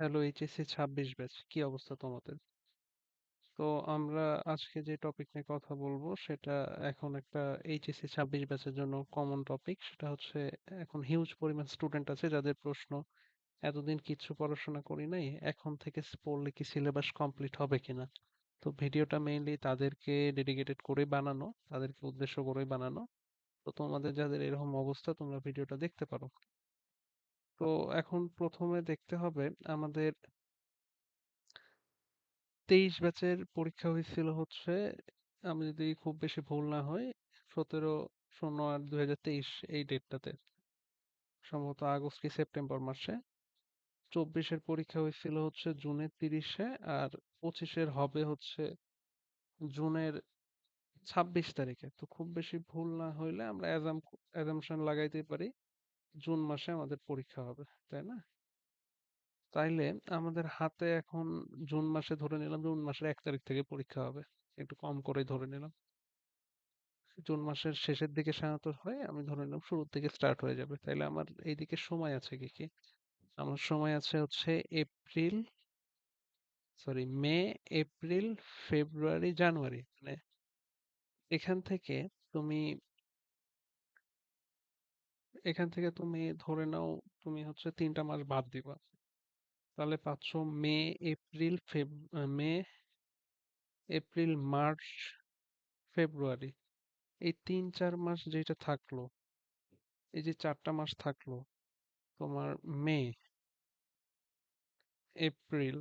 Hello HSC ছাব্বিশ batch. কি অবস্থা তোমাদের? তো আমরা আজকে যে টপিক নিয়ে কথা বলব, সেটা এখন একটা এইচএসসি ছাব্বিশ ব্যাচের জন্য কমন টপিক সেটা হচ্ছে এখন হিউজ পরিমাণ স্টুডেন্ট আছে যাদের প্রশ্ন, এতদিন কিচ্ছু পড়াশোনা করি নাই, এখন থেকে পড়লে কি সিলেবাস কমপ্লিট হবে কিনা? তো ভিডিওটা মেইনলি তাদেরকে ডেডিকেটেড করে বানানো, তাদেরকে উদ্দেশ্য করে বানানো। তো তোমাদের যাদের এরকম অবস্থা, তোমরা ভিডিওটা দেখতে পারো। তো এখন প্রথমে দেখতে হবে আমাদের তেইশ ব্যাচের পরীক্ষা হয়েছিল হচ্ছে, আমি যদি খুব বেশি ভুল না হয়, সতেরো শূন্য আট দুই হাজার তেইশ এই ডেটটাতে। সম্ভবত আগস্ট কি সেপ্টেম্বর মাসে। চব্বিশের পরীক্ষা হয়েছিল হচ্ছে জুনের তিরিশে আর পঁচিশের হবে হচ্ছে জুনের ছাব্বিশ তারিখে। তো খুব বেশি ভুল না হইলে আমরা অ্যাজাম্পশন লাগাইতে পারি। জুন মাসে আমাদের পরীক্ষা হবে, তাই না? তাইলে আমাদের হাতে এখন জুন মাসে ধরে নিলাম, জুন মাসের এক তারিখ থেকে পরীক্ষা হবে। একটু কম করে ধরে নিলাম। জুন মাসের শেষের দিকে সাধারণত হয় আমি ধরে নিলাম শুরুর দিকে স্টার্ট হয়ে যাবে। তাইলে আমার এইদিকে সময় আছে কি কি? আমার সময় আছে হচ্ছে April sorry, May, April, February, January. মানে এখান থেকে তুমি এখান থেকে তুমি ধরে নাও তুমি হচ্ছে তিনটা মাস বাদ দিবা। তাহলে পাচ্ছ May, April, Feb May, April, March, February. এই তিন, চার মাস যেটা থাকল, এই যে চারটা মাস থাকল, তোমার মে, এপ্রিল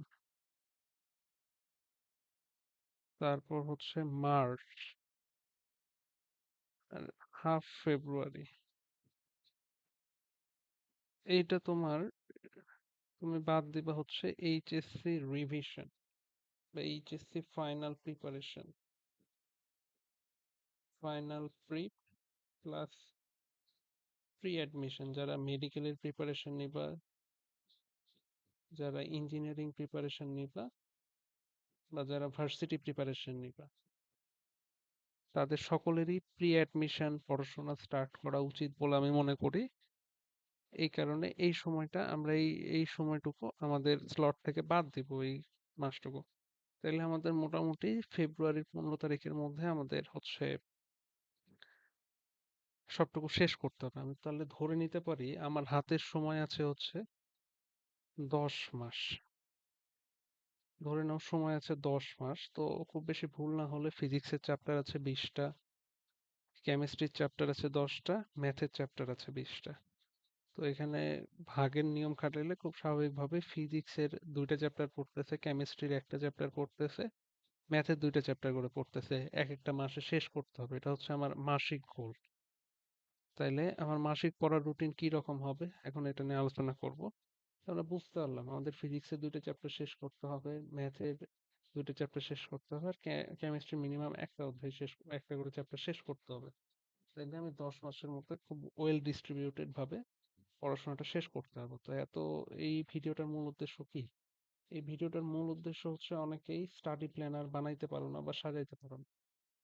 তারপর হচ্ছে মার্চ আর হাফ ফেব্রুয়ারি। এইটা তোমার, তুমি বাদ দিবা হচ্ছে এইচএসসি রিভিশন বা HSC final preparation final pre plus pre admission যারা মেডিকেলের প্রিপারেশন নিবা, যারা ইঞ্জিনিয়ারিং প্রিপারেশন নিবা বা যারা ভার্সিটি প্রিপারেশন নিবা, তাদের সকলেরই প্রি অ্যাডমিশন পড়াশোনা স্টার্ট করা উচিত বলে আমি মনে করি। এই কারণে এই সময়টা আমরা এই এই সময়টুকু আমাদের স্লট থেকে বাদ দিব এই মাসটুকু। তাহলে আমাদের মোটামুটি ফেব্রুয়ারির পনেরো তারিখের মধ্যে আমাদের হচ্ছে সবটুকু শেষ করতে হবে। আমি তাহলে ধরে নিতে পারি আমার হাতের সময় আছে হচ্ছে দশ মাস। ধরে নাও সময় আছে দশ মাস, তো খুব বেশি ভুল না হলে ফিজিক্সের চ্যাপ্টার আছে বিশটা কেমিস্ট্রির চ্যাপ্টার আছে দশটা ম্যাথের চ্যাপ্টার আছে বিশটা। তো এখানে ভাগের নিয়ম খাটাইলে খুব স্বাভাবিকভাবে ফিজিক্সের দুইটা চ্যাপ্টার পড়তেছে কেমিস্ট্রির একটা চ্যাপ্টার পড়তেছে ম্যাথের দুইটা চ্যাপ্টার করে পড়তেছে এক একটা মাসে শেষ করতে হবে। এটা হচ্ছে আমার মাসিক গোল তাইলে আমার মাসিক পড়ার রুটিন কি রকম হবে? এখন এটা নিয়ে আলোচনা করব। আমরা বুঝতে পারলাম, আমাদের ফিজিক্সের দুইটা চ্যাপ্টার শেষ করতে হবে ম্যাথের দুইটা চ্যাপ্টার শেষ করতে হবে, আর কেমিস্ট্রি মিনিমাম একটা অধ্যায় শেষ, একটা করে চ্যাপ্টার শেষ করতে হবে। তাইলে আমি দশ মাসের মধ্যে খুব ওয়েল ডিস্ট্রিবিউটেড ভাবে পড়াশোনাটা শেষ করতে হবে। তো এত এই ভিডিওটার মূল উদ্দেশ্য কি? এই ভিডিওটার মূল উদ্দেশ্য হচ্ছে অনেকেই স্টাডি প্ল্যানার বানাইতে পারো না বা সাজাইতে পারো না।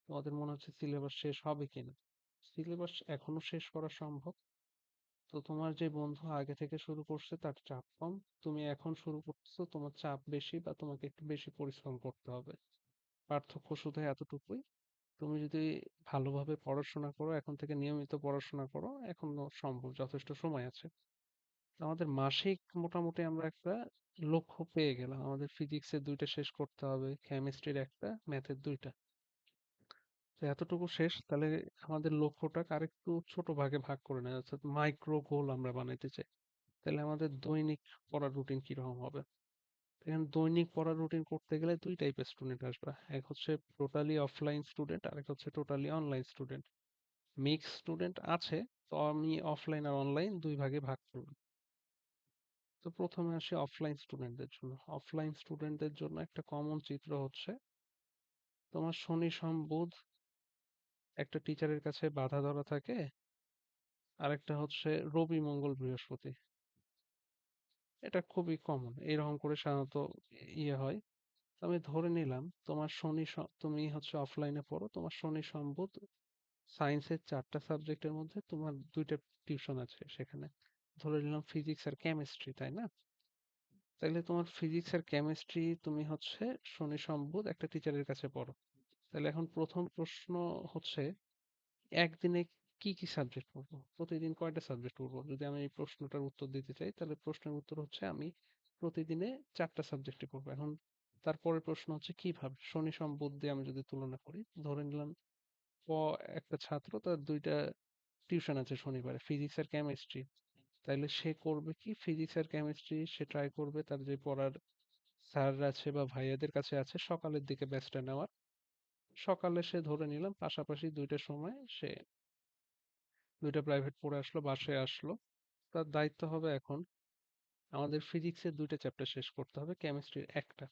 তোমাদের মনে হচ্ছে সিলেবাস শেষ হবে কিনা? সিলেবাস এখনও শেষ করা সম্ভব? তো তোমার যে বন্ধু আগে থেকে শুরু করছে তার চাপ কম। তুমি এখন শুরু করতেছো, তোমার চাপ বেশি বা তোমাকে একটু বেশি পরিশ্রম করতে হবে। পার্থক্য শুধু এতটুকুই। তুমি যদি ভালোভাবে পড়াশোনা করো, এখন থেকে নিয়মিত পড়াশোনা করো, এখনও সম্ভব, যথেষ্ট সময় আছে। আমাদের মাসিক মোটামুটি আমরা একটা লক্ষ্য পেয়ে গেলাম। আমাদের ফিজিক্সের দুইটা শেষ করতে হবে কেমিস্ট্রির একটা ম্যাথের দুইটা। তো এতটুকু শেষ, তাহলে আমাদের লক্ষ্যটাকে আরেকটু ছোট ভাগে ভাগ করে নেওয়া অর্থাৎ মাইক্রো গোল আমরা বানাইতে চাই। তাহলে আমাদের দৈনিক পড়ার রুটিন কীরকম হবে? এখানে দৈনিক পড়ার রুটিন করতে গেলে দুই টাইপের স্টুডেন্ট আসবে। এক হচ্ছে টোটালি অফলাইন স্টুডেন্ট আর এক হচ্ছে totally online student mix student আছে, তো আমি অফলাইন আর অনলাইন দুই ভাগে ভাগ করলাম তো প্রথমে আসি অফলাইন স্টুডেন্টদের জন্য। অফলাইন স্টুডেন্টদের জন্য একটা কমন চিত্র হচ্ছে, তোমার শনি সোম বুধ একটা টিচারের কাছে বাধা ধরা থাকে আর একটা হচ্ছে রবি মঙ্গল বৃহস্পতি। এটা খুবই কমন এরকম করে সাধারণত ইয়ে হয়। আমি ধরে নিলাম, তোমার শনি তুমি হচ্ছে অফলাইনে পড়ো, তোমার শনি সোম বুধ সায়েন্সের চারটা সাবজেক্টের মধ্যে তোমার দুইটা টিউশন আছে সেখানে। ধরে নিলাম ফিজিক্স আর কেমিস্ট্রি তাই না? তাহলে তোমার ফিজিক্স আর কেমিস্ট্রি তুমি হচ্ছে শনি সোম বুধ একটা টিচারের কাছে পড়ো। তাহলে এখন প্রথম প্রশ্ন হচ্ছে, একদিনে কি কি সাবজেক্ট পড়ব? প্রতিদিন কয়টা সাবজেক্ট পড়ব? যদি আমি এই প্রশ্নটার উত্তর দিতে চাই, তাহলে প্রশ্নের উত্তর হচ্ছে আমি প্রতিদিনে চারটা সাবজেক্টই পড়ব। এখন তারপরের প্রশ্ন হচ্ছে কীভাবে? শনি সোম বুধ দিয়ে আমি যদি তুলনা করি, ধরে নিলাম ক একটা ছাত্র, তার দুইটা টিউশন আছে শনিবারে ফিজিক্স আর কেমিস্ট্রি তাইলে সে করবে কি? ফিজিক্স আর কেমিস্ট্রি সে ট্রাই করবে, তার যে পড়ার স্যার আছে বা ভাইয়াদের কাছে আছে, সকালের দিকে ব্যাচটা নেওয়ার। সকালে সে ধরে নিলাম, পাশাপাশি দুইটা সময় সে দুইটা প্রাইভেট পড়ে আসলো, বাসায় আসলো। তার দায়িত্ব হবে এখন আমাদের ফিজিক্সের দুইটা চ্যাপ্টার শেষ করতে হবে কেমিস্ট্রির একটা।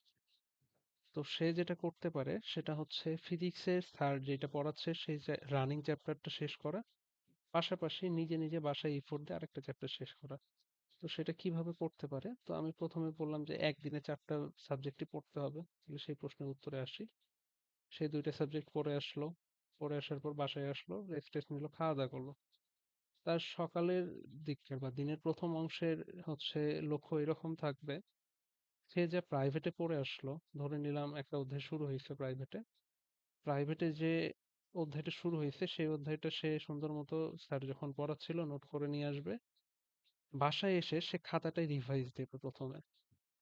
তো সে যেটা করতে পারে সেটা হচ্ছে ফিজিক্সের স্যার যেটা পড়াচ্ছে সেই রানিং চ্যাপ্টারটা শেষ করা। পাশাপাশি নিজে নিজে বাসায় ইফোর্ট দিয়ে আরেকটা চ্যাপ্টার শেষ করা। তো সেটা কীভাবে পড়তে পারে? তো আমি প্রথমে বললাম যে একদিনে চারটা সাবজেক্টই পড়তে হবে সেই প্রশ্নের উত্তরে আসি। সে দুইটা সাবজেক্ট পড়ে আসলো, পড়ে আসার পর বাসায় আসলো রেস্ট টেস্ট নিলো খাওয়া দাওয়া করল। তার সকালের দিককার বা দিনের প্রথম অংশের হচ্ছে লক্ষ্য এরকম থাকবে। সে যে প্রাইভেটে পড়ে আসলো, ধরে নিলাম একটা অধ্যায় শুরু হয়েছে প্রাইভেটে প্রাইভেটে যে অধ্যায়টা শুরু হয়েছে, সেই অধ্যায়টা সে সুন্দর মতো স্যার যখন পড়াচ্ছিল নোট করে নিয়ে আসবে। বাসায় এসে সে খাতাটাই রিভাইজ দেবে প্রথমে।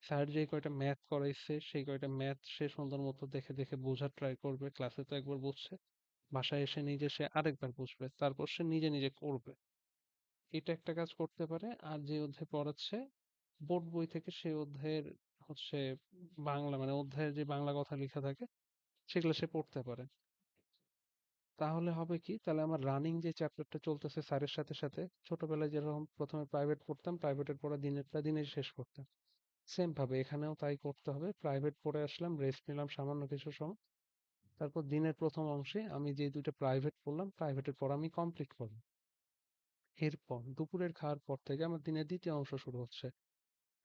স্যার যে কয়টা ম্যাথ করাইছে, সেই কয়টা ম্যাথ সে সুন্দর মতো দেখে দেখে বোঝার ট্রাই করবে ক্লাসে তো একবার বুঝছে বাসায় এসে নিজে সে আরেকবার বুঝবে তারপর সে নিজে নিজে করবে। এটা একটা কাজ করতে পারে। আর যে অধ্যায় পড়াচ্ছে, বোর্ড বই থেকে সেই অধ্যায়ের হচ্ছে বাংলা মানে অধ্যায়ের যে বাংলা কথা লেখা থাকে, সেগুলো সে পড়তে পারে। তাহলে হবে কি? তাহলে আমার রানিং যে চ্যাপ্টারটা চলতেছে স্যারের সাথে সাথে, ছোটবেলায় যেরকম প্রথমে প্রাইভেট পড়তাম প্রাইভেটের পড়া দিনেরটা দিনে শেষ করতাম। সেম ভাবে এখানেও তাই করতে হবে। প্রাইভেট পড়ে আসলাম রেস্ট নিলাম সামান্য কিছু সময়। তারপর দিনের প্রথম অংশে আমি যে দুইটা প্রাইভেট পড়লাম প্রাইভেটের পড়া আমি কমপ্লিট করব এরপর দুপুরের খাওয়ার পর থেকে আমার দিনের দ্বিতীয় অংশ শুরু হচ্ছে।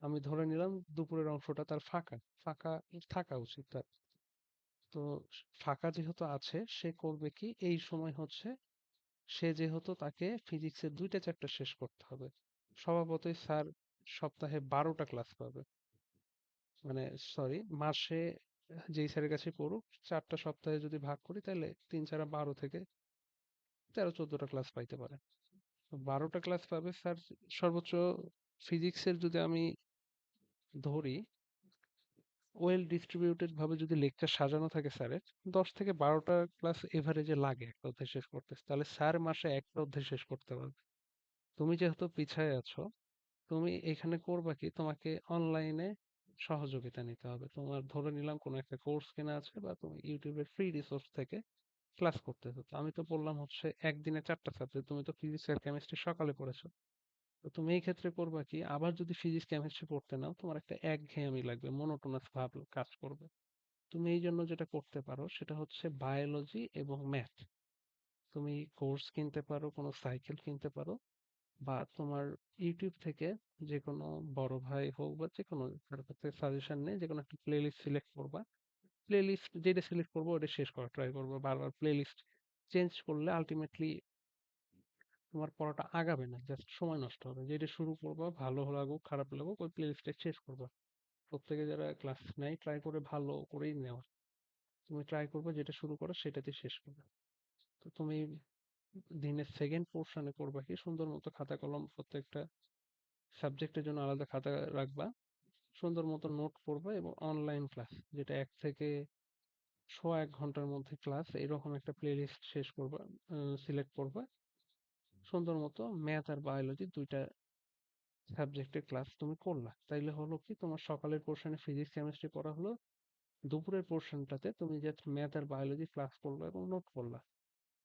আমি ধরে নিলাম দুপুরের অংশটা তার ফাঁকা ফাঁকা থাকা উচিত তার। তো ফাঁকা যেহেতু আছে সে করবে কি? এই সময় হচ্ছে সে যেহেতু তাকে ফিজিক্সের দুইটা চ্যাপ্টার শেষ করতে হবে। স্বভাবতই স্যার সপ্তাহে বারোটা ক্লাস পাবে। মানে সরি মাসে যেই স্যারের কাছে পড়ুক চারটা সপ্তাহে যদি ভাগ করি তাহলে তিন চারা বারো থেকে তেরো চোদ্দটা ক্লাস পাইতে পারে। বারোটা ক্লাস পাবে। স্যার, সর্বোচ্চ ফিজিক্সের যদি আমি ধরি ওয়েল ডিস্ট্রিবিউটেড ভাবে যদি লেকচার সাজানো থাকে স্যারের, দশ থেকে বারোটা ক্লাস এভারেজে লাগে একটা অধ্যায় শেষ করতে। তাহলে স্যার মাসে একটা অধ্যায় শেষ করতে পারবে। তুমি যেহেতু পিছায় আছো, তুমি এখানে করবা কি? তোমাকে অনলাইনে সহযোগিতা নিতে হবে। তোমার ধরে নিলাম কোনো একটা কোর্স কেনা আছে বা তুমি ইউটিউবের ফ্রি রিসোর্স থেকে ক্লাস করতেছো। তো আমি তো বললাম হচ্ছে একদিনে চারটা সাবজেক্ট তুমি তো ফিজিক্স আর কেমিস্ট্রি সকালে পড়েছো। তো তুমি এই ক্ষেত্রে করবা কি, আবার যদি ফিজিক্স কেমিস্ট্রি পড়তে নাও, তোমার একটা একঘেয়েমি লাগবে মনোটোনাস ভাব কাজ করবে। তুমি এই জন্য যেটা করতে পারো, সেটা হচ্ছে বায়োলজি এবং ম্যাথ তুমি কোর্স কিনতে পারো, কোনো সাইকেল কিনতে পারো, বা তোমার ইউটিউব থেকে যে কোনো বড় ভাই হোক বা যে কোনো সাজেশন নিয়ে যে কোনো একটা প্লে লিস্ট সিলেক্ট করবা। প্লে লিস্ট যেটা সিলেক্ট করব ওটা শেষ করা ট্রাই করব। বারবার প্লে লিস্ট চেঞ্জ করলে আলটিমেটলি তোমার পড়াটা আগাবে না জাস্ট সময় নষ্ট হবে। যেটা শুরু করবা, ভালো লাগুক, খারাপ লাগুক, ওই প্লে লিস্টে শেষ করবা। প্রত্যেকে যারা ক্লাস নেয় ট্রাই করে ভালো করেই নেওয়া। তুমি ট্রাই করবে, যেটা শুরু করো সেটাতে শেষ করবে। তো তুমি দিনের সেকেন্ড পোর্শনে করবা কি, সুন্দর মতো খাতা কলম প্রত্যেকটা সাবজেক্টের জন্য আলাদা খাতা রাখবা। সুন্দর মতো নোট করবা এবং অনলাইন ক্লাস যেটা এক থেকে সোয়া এক ঘণ্টার মধ্যে ক্লাস এরকম একটা প্লে লিস্ট শেষ করবা সিলেক্ট করবা। সুন্দর মতো ম্যাথ আর বায়োলজি দুইটা সাবজেক্টের ক্লাস তুমি করলা। তাইলে হলো কি তোমার সকালের পোর্শনে ফিজিক্স কেমিস্ট্রি পড়া হলো, দুপুরের পোর্শনটাতে তুমি জাস্ট ম্যাথ আর বায়োলজি ক্লাস করলা এবং নোট করলা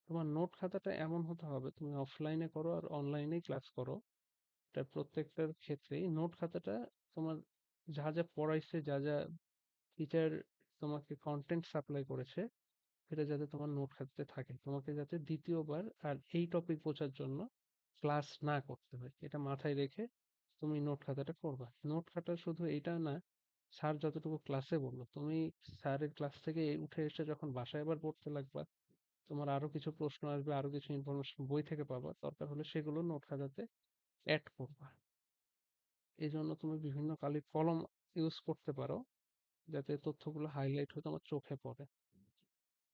তোমার নোট খাতাটা এমন হতে হবে, তুমি অফলাইনে করো আর অনলাইনেই ক্লাস করো। এটা প্রত্যেকটার ক্ষেত্রেই নোট খাতাটা তোমার যা যা পড়াইছে, যা যা টিচার তোমাকে কন্টেন্ট সাপ্লাই করেছে, সেটা যাতে তোমার নোট খাতাতে থাকে। তোমাকে যাতে দ্বিতীয়বার আর এই টপিক বোঝার জন্য ক্লাস না করতে হয়। এটা মাথায় রেখে তুমি নোট খাতাটা করবা। নোট খাতা শুধু এটা না স্যার যতটুকু ক্লাসে বলল, তুমি স্যারের ক্লাস থেকে উঠে এসে যখন বাসায় আবার পড়তে লাগবা, তোমার আরও কিছু প্রশ্ন আসবে, আরও কিছু ইনফরমেশন বই থেকে পাবা, দরকার হলে সেগুলো নোট খাতাতে অ্যাড করবা। এই জন্য তুমি বিভিন্ন কালি কলম ইউজ করতে পারো। যাতে তথ্যগুলো হাইলাইট হয়ে তোমার চোখে পড়ে।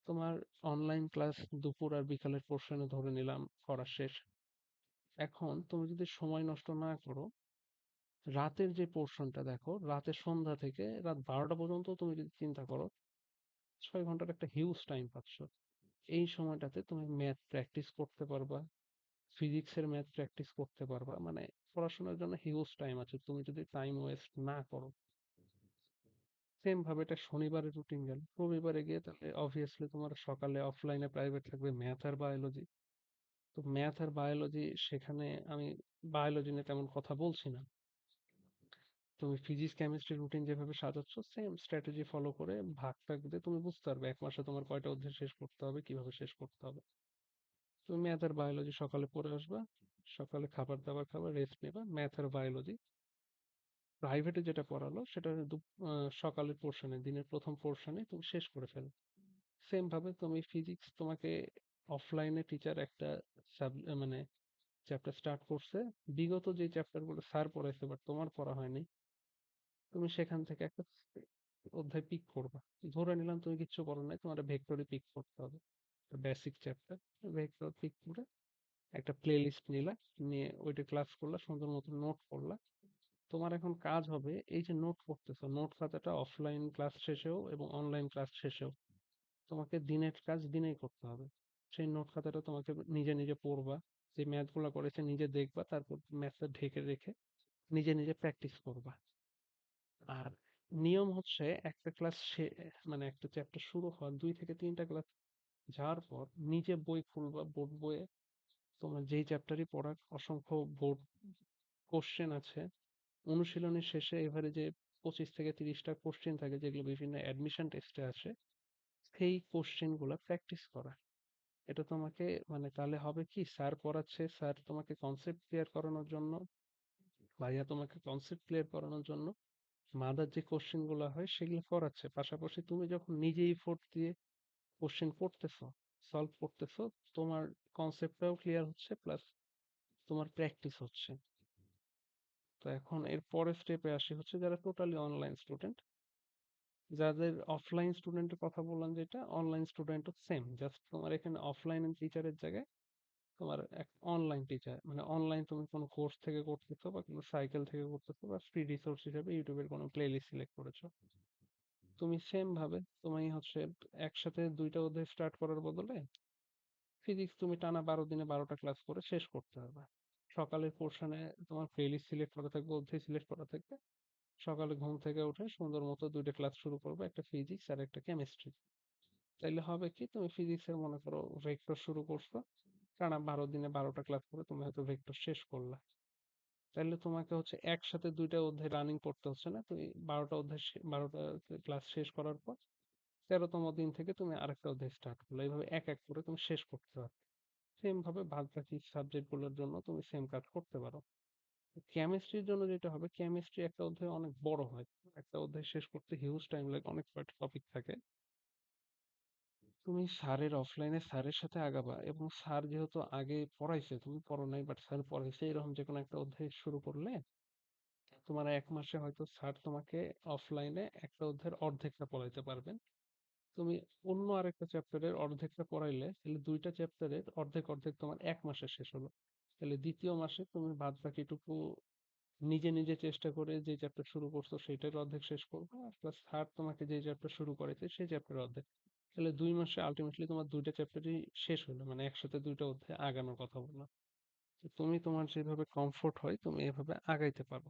তোমার অনলাইন ক্লাস দুপুর আর বিকালের পোর্শনে ধরে নিলাম করা শেষ। এখন তুমি যদি সময় নষ্ট না করো রাতের যে পোর্শনটা দেখো রাতে সন্ধ্যা থেকে রাত বারোটা পর্যন্ত তুমি যদি চিন্তা করো ছয় ঘণ্টার একটা হিউজ টাইম পাচ্ছ। এই সময়টাতে তুমি ম্যাথ প্র্যাকটিস করতে পারবা। ফিজিক্সের ম্যাথ প্র্যাকটিস করতে পারবা। মানে পড়াশোনার জন্য হিউজ টাইম আছে। তুমি যদি টাইম ওয়েস্ট না করো। সেম ভাবে এটা শনিবারের রুটিন গেল। রবিবারে গিয়ে তাহলে অবভিয়াসলি তোমার সকালে অফলাইনে প্রাইভেট থাকবে ম্যাথ আর বায়োলজি তো ম্যাথ আর বায়োলজি সেখানে আমি বায়োলজি নিয়ে তেমন কথা বলছি না। তুমি ফিজিক্স কেমিস্ট্রি রুটিন যেভাবে সাজাচ্ছ সেম স্ট্র্যাটেজি ফলো করে ভাগ দিয়ে তুমি বুঝতে পারবে, এক মাসে তোমার কয়টা অধ্যায় শেষ করতে হবে, কীভাবে শেষ করতে হবে। তুমি ম্যাথ আর বায়োলজি সকালে পড়ে আসবা, সকালে খাবার দাবার খাবার রেস্ট নেবা ম্যাথ আর বায়োলজি প্রাইভেটে যেটা পড়ালো সেটা সকালের পোর্শনে দিনের প্রথম পোর্শনে তুমি শেষ করে ফেলো। সেম ভাবে তুমি ফিজিক্স তোমাকে অফলাইনে টিচার একটা মানে চ্যাপ্টার স্টার্ট করছে। বিগত যে চ্যাপ্টারগুলো স্যার পড়াইছে বাট তোমার পড়া হয়নি, তুমি সেখান থেকে একটা অধ্যায় পিক করবা। ধরে নিলাম তুমি কিচ্ছু পড়ো নাই, তোমার ভেক্টরে পিক করতে হবে। বেসিক চ্যাপ্টার ভেক্টর পিক করে একটা প্লে লিস্ট নিলা, নিয়ে ওইটা ক্লাস করলা, সুন্দর মতো নোট করলা। তোমার এখন কাজ হবে এই যে নোট করতেছো নোট খাতাটা অফলাইন ক্লাস শেষেও এবং অনলাইন ক্লাস শেষেও তোমাকে দিনের কাজ দিনেই করতে হবে। সেই নোট খাতাটা তোমাকে নিজে নিজে পড়বা, যে ম্যাথগুলা করেছে নিজে দেখবা, তারপর ম্যাথটা ঢেকে রেখে নিজে নিজে প্র্যাকটিস করবা। আর নিয়ম হচ্ছে একটা ক্লাস মানে একটা চ্যাপ্টার শুরু হওয়ার দুই থেকে তিনটা ক্লাস যাওয়ার পর নিজে বই খুলবা, বোর্ড বইয়ে। তোমার যেই চ্যাপ্টারই পড়ার অসংখ্য বোর্ড কোশ্চেন আছে। অনুশীলনের শেষে এবারে যে পঁচিশ থেকে তিরিশটা কোশ্চেন থাকে, যেগুলো বিভিন্ন অ্যাডমিশন টেস্টে আসে, সেই কোশ্চেনগুলা প্র্যাকটিস করা। এটা তোমাকে মানে তাহলে হবে কি স্যার পড়াচ্ছে স্যার তোমাকে কনসেপ্ট ক্লিয়ার করানোর জন্য, ভাইয়া তোমাকে কনসেপ্ট ক্লিয়ার করানোর জন্য মাদার যে কোশ্চেনগুলো হয়, সেগুলো করাচ্ছে। পাশাপাশি তুমি যখন নিজেই ফোর্ট দিয়ে কোশ্চেন করতেছো সলভ করতেছো, তোমার কনসেপ্টটাও ক্লিয়ার হচ্ছে প্লাস তোমার প্র্যাকটিস হচ্ছে। তো এখন এর পরের স্টেপে আসি হচ্ছে যারা টোটালি অনলাইন স্টুডেন্ট যাদের অফলাইন স্টুডেন্টের কথা বললাম যেটা অনলাইন স্টুডেন্টও সেম জাস্ট তোমার এখানে অফলাইন টিচারের জায়গায় তোমার এক অনলাইন টিচার মানে অনলাইন তুমি কোনো কোর্স থেকে করতেছো বা কোনো সাইকেল থেকে করতেছো বা ফ্রি রিসোর্স হিসেবে ইউটিউবের কোনো প্লেলিস্ট সিলেক্ট করেছ। তুমি সেম ভাবে তুমি হচ্ছে একসাথে দুইটা অধ্যায় স্টার্ট করার বদলে ফিজিক্স তুমি টানা বারো দিনে বারোটা ক্লাস করে শেষ করতে হবে। সকালের পোর্শনে তোমার প্লেলিস্ট সিলেক্ট করা থাকবে, অধ্যায় সিলেক্ট করা থাকবে। সকালে ঘুম থেকে উঠে সুন্দর মতো দুইটা ক্লাস শুরু করবে, একটা ফিজিক্স আর একটা কেমিস্ট্রি তাইলে হবে কি তুমি ফিজিক্সের মনে করো ভেক্টর শুরু করছ, টানা বারো দিনে বারোটা ক্লাস করে তুমি হয়তো ভেক্টর শেষ করলা। তাহলে তোমাকে হচ্ছে একসাথে দুইটা অধ্যায় রানিং পড়তে হচ্ছে না? তুমি বারোটা অধ্যায় বারোটা ক্লাস শেষ করার পর তেরোতম দিন থেকে তুমি আরেকটা অধ্যায় স্টার্ট করলে। এইভাবে এক এক করে তুমি শেষ করতে পারো। সেম ভাবে বাদ বাকি সাবজেক্টগুলোর জন্য তুমি সেম কাজ করতে পারো। কেমিস্ট্রির জন্য যেটা হবে কেমিস্ট্রি একটা অধ্যায় অনেক বড় হয়। একটা অধ্যায় শেষ করতে হিউজ টাইম লাগে, অনেক কয়টা টপিক থাকে। তুমি স্যারের অফলাইনে স্যারের সাথে আগাবা এবং স্যার যেহেতু আগে পড়াইছে, তুমি পড়ো নাই বাট স্যার পড়াইছে, এরকম যে কোনো একটা অধ্যায় শুরু করলে তোমার এক মাসে হয়তো স্যার তোমাকে অফলাইনে একটা অধ্যায়ের অর্ধেকটা পড়াইতে পারবেন। তুমি অন্য আরেকটা চ্যাপ্টারের অর্ধেকটা পড়াইলে তাহলে দুইটা চ্যাপ্টারের অর্ধেক অর্ধেক তোমার এক মাসে শেষ হলো। তাহলে দ্বিতীয় মাসে তুমি বাদ বাকিটুকু নিজে নিজে চেষ্টা করে যে চ্যাপ্টার শুরু করছ সেটার অর্ধেক শেষ করবে আর প্লাস স্যার তোমাকে যে চ্যাপ্টার শুরু করেছে সেই চ্যাপ্টার অর্ধেক। তাহলে দুই মাসে আলটিমেটলি তোমার দুইটা চ্যাপ্টারই শেষ হলো। মানে একসাথে দুইটা অধ্যায় আগানোর কথা বলল। তো তুমি তোমার যেভাবে কমফোর্ট হয়, তুমি এভাবে আগাইতে পারো।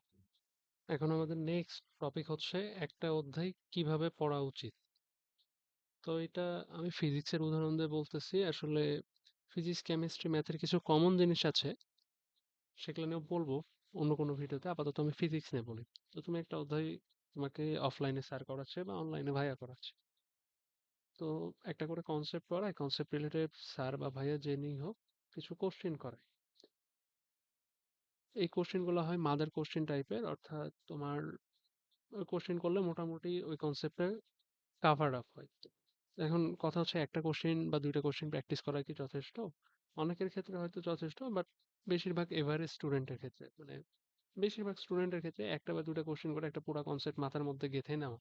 এখন আমাদের নেক্সট টপিক হচ্ছে একটা অধ্যায় কীভাবে পড়া উচিত। তো এটা আমি ফিজিক্সের উদাহরণ দিয়ে বলতেছি। আসলে ফিজিক্স কেমিস্ট্রি ম্যাথের কিছু কমন জিনিস আছে। সেগুলো নিয়েও বলব অন্য কোনো ভিডিওতে আপাতত আমি ফিজিক্স নিয়ে বলি। তো তুমি একটা অধ্যায় তোমাকে অফলাইনে স্যার করাচ্ছে বা অনলাইনে ভাইয়া করাচ্ছে। তো একটা করে কনসেপ্ট পড়ায় কনসেপ্ট রিলেটেড স্যার বা ভাইয়া যে হোক, কিছু কোশ্চেন করে এই কোশ্চেনগুলো হয় মাদার কোশ্চেন টাইপের অর্থাৎ তোমার কোশ্চেন করলে মোটামুটি ওই কনসেপ্টে কাভার আপ হয়। এখন কথা হচ্ছে একটা কোশ্চেন বা দুইটা কোশ্চেন প্র্যাকটিস করা কি যথেষ্ট? অনেকের ক্ষেত্রে হয়তো যথেষ্ট বাট বেশিরভাগ এভারেজ স্টুডেন্টের ক্ষেত্রে। মানে বেশিরভাগ স্টুডেন্টের ক্ষেত্রে একটা বা দুটা কোশ্চেন করে একটা পুরা কনসেপ্ট মাথার মধ্যে গেঁথে নেওয়া।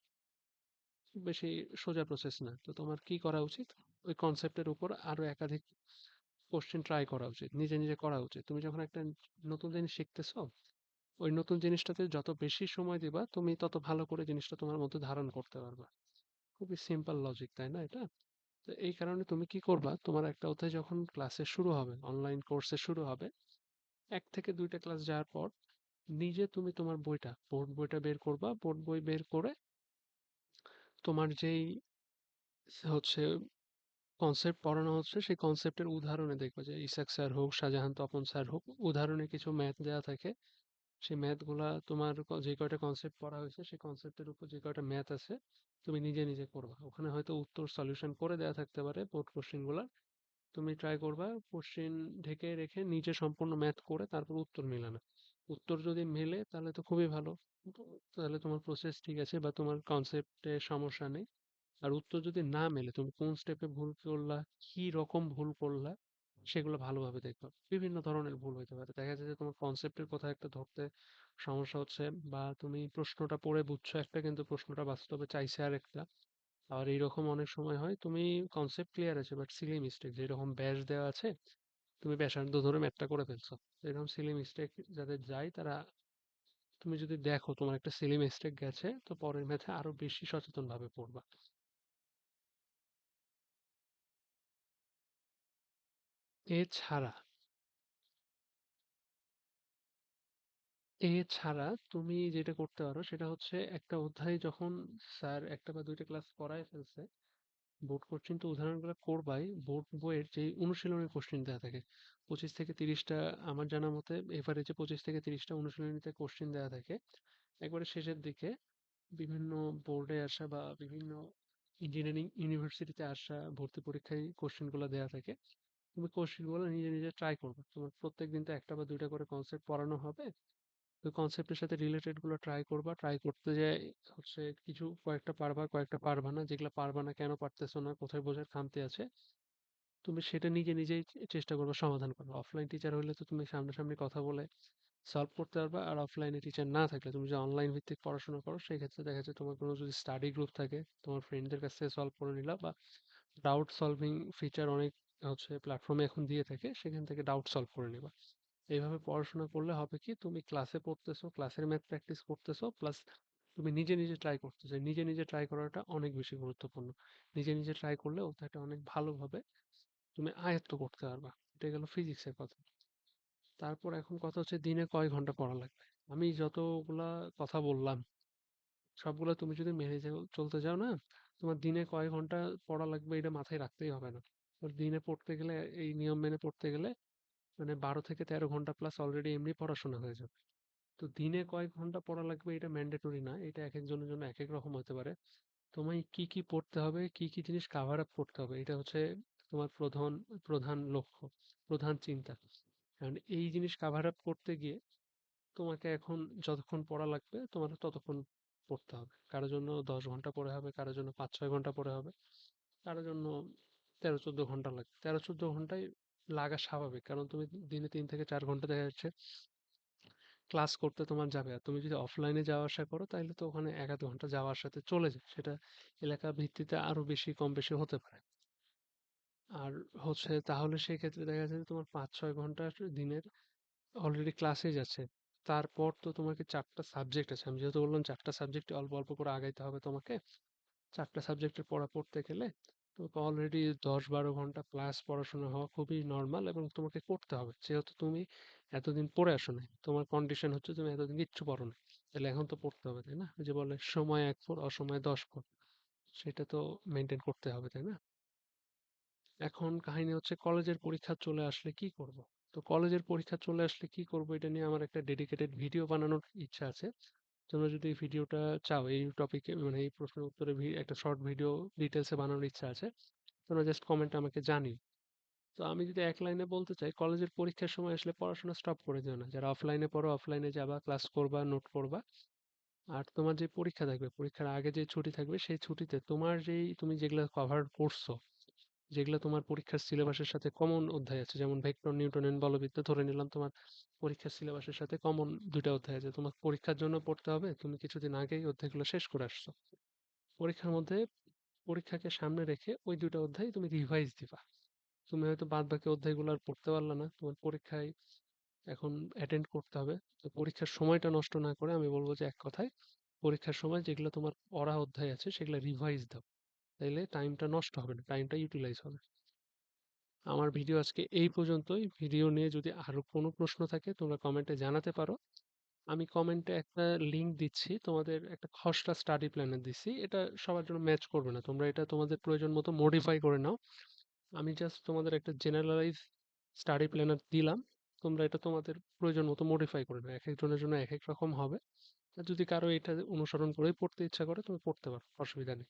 বেশি সোজা প্রসেস না। তো তোমার কি করা উচিত? ওই কনসেপ্টের উপর আরও একাধিক কোশ্চেন ট্রাই করা উচিত, নিজে নিজে করা উচিত। তুমি যখন একটা নতুন জিনিস শিখতেছো, ওই নতুন জিনিসটাতে যত বেশি সময় দিবা, তুমি তত ভালো করে জিনিসটা তোমার মধ্যে ধারণ করতে পারবা। খুবই সিম্পল লজিক তাই না এটা? তো এই কারণে তুমি কি করবা? তোমার একটা অধ্যায় যখন ক্লাসে শুরু হবে অনলাইন কোর্সে শুরু হবে, এক থেকে দুইটা ক্লাস যাওয়ার পর, নিজে তুমি তোমার বইটা বোর্ড বইটা বের করবা বোর্ড বই বের করে তোমার যেই হচ্ছে কনসেপ্ট পড়ানো হচ্ছে, সেই কনসেপ্টের উদাহরণে দেখবা যে ইসাক স্যার হোক, শাহজাহান তপন স্যার হোক, উদাহরণে কিছু ম্যাথ দেওয়া থাকে। সেই ম্যাথগুলা তোমার যে কয়টা কনসেপ্ট পড়া হয়েছে, সেই কনসেপ্টের উপর যে কয়টা ম্যাথ আছে, তুমি নিজে নিজে করবা। ওখানে হয়তো উত্তর সলিউশন করে দেওয়া থাকতে পারে বোর্ড কোশ্চেনগুলা। তুমি ট্রাই করবা কোশ্চেন ঢেকে রেখে নিজে সম্পূর্ণ ম্যাথ করে তারপর উত্তর মেলানো। উত্তর যদি মেলে, তাহলে তো খুবই ভালো। তাহলে তোমার প্রসেস ঠিক আছে বা তোমার কনসেপ্টে সমস্যা নেই। আর উত্তর যদি না মেলে, তুমি কোন স্টেপে ভুল করলা, কি রকম ভুল করলা, সেগুলো ভালোভাবে দেখবা। বিভিন্ন ধরনের ভুল হইতে পারে। দেখা যায় যে তোমার কনসেপ্টের কোথাও একটা ধরতে সমস্যা হচ্ছে বা তুমি প্রশ্নটা পড়ে বুঝছ, একটা কিন্তু প্রশ্নটা বাস্তবে চাইছে আর একটা আর এইরকম অনেক সময় হয়, তুমি কনসেপ্ট ক্লিয়ার আছে বাট সিলি মিস্টেক যেরকম ব্যাস দেওয়া আছে তুমি ব্যাসার্ধ ধরে ম্যাথটা করে ফেলছো। এরকম সিলি মিস্টেক যাদের যায়, তারা তুমি যদি দেখো তোমার একটা সিলি মিস্টেক গেছে, তো পরের ম্যাথে আরও বেশি সচেতন ভাবে পড়বা। এছাড়া এছাড়া তুমি যেটা করতে পারো, সেটা হচ্ছে একটা অধ্যায় যখন স্যার একটা বা দুইটা ক্লাস করায় ফেলছে বোর্ড কোশ্চেন তো উদাহরণগুলো করবাই। বোর্ড বইয়ের যে অনুশীলনী কোশ্চেন দেওয়া থাকে, পঁচিশ থেকে তিরিশটা আমার জানা মতে এভারেজে পঁচিশ থেকে তিরিশটা অনুশীলনীতে কোশ্চেন দেওয়া থাকে। একবারে শেষের দিকে বিভিন্ন বোর্ডে আসা বা বিভিন্ন ইঞ্জিনিয়ারিং ইউনিভার্সিটিতে আসা ভর্তি পরীক্ষায় কোশ্চেনগুলো দেওয়া থাকে। তুমি কোশ্চেনগুলো নিজে নিজে ট্রাই করবে। তোমার প্রত্যেকদিন তো একটা বা দুইটা করে কনসেপ্ট পড়ানো হবে। ওই কনসেপ্টের সাথে রিলেটেডগুলো ট্রাই করবা। ট্রাই করতে যে হচ্ছে কিছু কয়েকটা পারবা কয়েকটা পারবা না। যেগুলো পারবা না, কেন পারতেছো না, কোথায় বোঝার খামতি আছে? তুমি সেটা নিজে, নিজেই চেষ্টা করবে সমাধান করবে অফলাইন টিচার হলে তো তুমি সামনাসামনি কথা বলে সলভ করতে পারবা। আর অফলাইনে টিচার না থাকলে, তুমি যে অনলাইন ভিত্তিক পড়াশোনা করো, সেই ক্ষেত্রে দেখা যাচ্ছে তোমার কোনো যদি স্টাডি গ্রুপ থাকে, তোমার ফ্রেন্ডদের কাছ থেকে সলভ করে নিলা বা ডাউট সলভিং ফিচার অনেক হচ্ছে প্ল্যাটফর্মে এখন দিয়ে থাকে, সেখান থেকে ডাউট সলভ করে নিবা। এইভাবে পড়াশোনা করলে হবে কি? তুমি ক্লাসে পড়তেছো, ক্লাসের ম্যাথ প্র্যাকটিস করতেছো, প্লাস তুমি নিজে নিজে ট্রাই করতেছো। নিজে নিজে ট্রাই করাটা অনেক বেশি গুরুত্বপূর্ণ। নিজে নিজে ট্রাই করলে ওটাটা অনেক ভালোভাবে তুমি আয়ত্ত করতে পারবা। এটা গেল ফিজিক্সের কথা। তারপর এখন কথা হচ্ছে দিনে কয় ঘণ্টা পড়া লাগবে? আমি যতগুলা কথা বললাম, সবগুলো তুমি যদি মেনে চলতে যাও না, তোমার দিনে কয় ঘণ্টা পড়া লাগবে এটা মাথায় রাখতেই হবে না। দিনে পড়তে গেলে, এই নিয়ম মেনে পড়তে গেলে মানে বারো থেকে তেরো ঘণ্টা প্লাস অলরেডি এমনি পড়াশোনা হয়ে যাবে। তো দিনে কয়েক ঘণ্টা পড়া লাগবে এটা ম্যান্ডেটরি না, এটা এক একজনের জন্য এক এক রকম হতে পারে। তোমায় কি কি পড়তে হবে, কি কি জিনিস কাভার আপ করতে হবে, এটা হচ্ছে তোমার প্রধান প্রধান লক্ষ্য, প্রধান চিন্তা। কারণ এই জিনিস কাভার আপ করতে গিয়ে তোমাকে এখন যতক্ষণ পড়া লাগবে তোমার ততক্ষণ পড়তে হবে। কারোর জন্য দশ ঘণ্টা পড়ে হবে, কারোর জন্য পাঁচ, ছয় ঘণ্টা পড়ে হবে, কারোর জন্য তেরো, চোদ্দ ঘণ্টা লাগবে। তেরো, চোদ্দ ঘন্টায় লাগা স্বাভাবিক। কারণ তুমি দিনে তিন থেকে চার ঘণ্টা দেখা যাচ্ছে ক্লাস করতে তোমার যাবে। আর তুমি যদি অফলাইনে যাওয়া আসা করো তাহলে তো ওখানে এক আধ ঘণ্টা যাওয়া আসাতে চলে যায়। সেটা এলাকা ভিত্তিতে আরও বেশি, কম বেশি হতে পারে। আর হচ্ছে তাহলে সেই ক্ষেত্রে দেখা যাচ্ছে তোমার পাঁচ, ছয় ঘণ্টা দিনের অলরেডি ক্লাসে যাচ্ছে। তারপর তো তোমাকে চারটা সাবজেক্ট আছে। আমি যেহেতু বললাম চারটা সাবজেক্টে অল্প অল্প করে আগাইতে হবে তোমাকে। চারটা সাবজেক্টের পড়া পড়তে গেলে তোমাকে অলরেডি দশ বারো ঘণ্টা প্লাস পড়াশোনা হওয়া খুবই নর্মাল এবং তোমাকে করতে হবে। যেহেতু তুমি এতদিন পড়ে আসো নাই, তোমার কন্ডিশন হচ্ছে তুমি এতদিন কিচ্ছু পড়ো না তাহলে এখন তো পড়তে হবে, তাই না? যে বলে সময় এক ফোর অসময় দশ ফোর সেটা তো মেনটেন করতে হবে, তাই না? এখন কাহিনী হচ্ছে কলেজের পরীক্ষা চলে আসলে কি করব? তো কলেজের পরীক্ষা চলে আসলে কি করব? এটা নিয়ে আমার একটা ডেডিকেটেড ভিডিও বানানোর ইচ্ছা আছে। তোমরা যদি ভিডিওটা চাও, এই টপিকে মানে এই প্রশ্নের উত্তরে একটা শর্ট ভিডিও ডিটেলসে বানানোর ইচ্ছা আছে, তোমরা জাস্ট কমেন্টে আমাকে জানিও। তো আমি যদি এক লাইনে বলতে চাই, কলেজের পরীক্ষার সময় আসলে পড়াশোনা স্টপ করে দিও না। যারা অফলাইনে পড়ো অফলাইনে যাবা ক্লাস করবা নোট করবা। আর তোমার যে পরীক্ষা থাকবে, পরীক্ষার আগে যে ছুটি থাকবে, সেই ছুটিতে তোমার যেই, তুমি যেগুলো কভার করছ যেগুলো তোমার পরীক্ষার সিলেবাসের সাথে কমন অধ্যায় আছে। যেমন ভেক্টর নিউটনের বলবিদ্যা ধরে নিলাম তোমার পরীক্ষার সিলেবাসের সাথে কমন দুইটা অধ্যায় আছে। তোমার পরীক্ষার জন্য পড়তে হবে। তুমি কিছুদিন আগেই অধ্যায়গুলো শেষ করে আসছো। পরীক্ষার মধ্যে পরীক্ষাকে সামনে রেখে ওই দুইটা অধ্যায় তুমি রিভাইজ দিবা। তুমি হয়তো বাদ বাকি অধ্যায়গুলো আর পড়তে পারলা না। তোমার পরীক্ষায় এখন অ্যাটেন্ড করতে হবে। তো পরীক্ষার সময়টা নষ্ট না করে আমি বলব যে এক কথায় পরীক্ষার সময় যেগুলো তোমার পড়া অধ্যায় আছে সেগুলো রিভাইজ দাও। তাইলে টাইমটা নষ্ট হবে না টাইমটা ইউটিলাইজ হবে। আমার ভিডিও আজকে এই পর্যন্তই। ভিডিও নিয়ে যদি আরও কোনো প্রশ্ন থাকে, তোমরা কমেন্টে জানাতে পারো। আমি কমেন্টে একটা লিংক দিচ্ছি, তোমাদের একটা খসড়া স্টাডি প্ল্যানের দিচ্ছি। এটা সবার জন্য ম্যাচ করবে না। তোমরা এটা তোমাদের প্রয়োজন মতো মডিফাই করে নাও। আমি জাস্ট তোমাদের একটা জেনারেলাইজ স্টাডি প্ল্যানার দিলাম। তোমরা এটা তোমাদের প্রয়োজন মতো মডিফাই করে নাও। এক একজনের জন্য এক এক রকম হবে। যদি কারও এটা অনুসরণ করে পড়তে ইচ্ছা করে, তুমি পড়তে পারো, অসুবিধা নেই।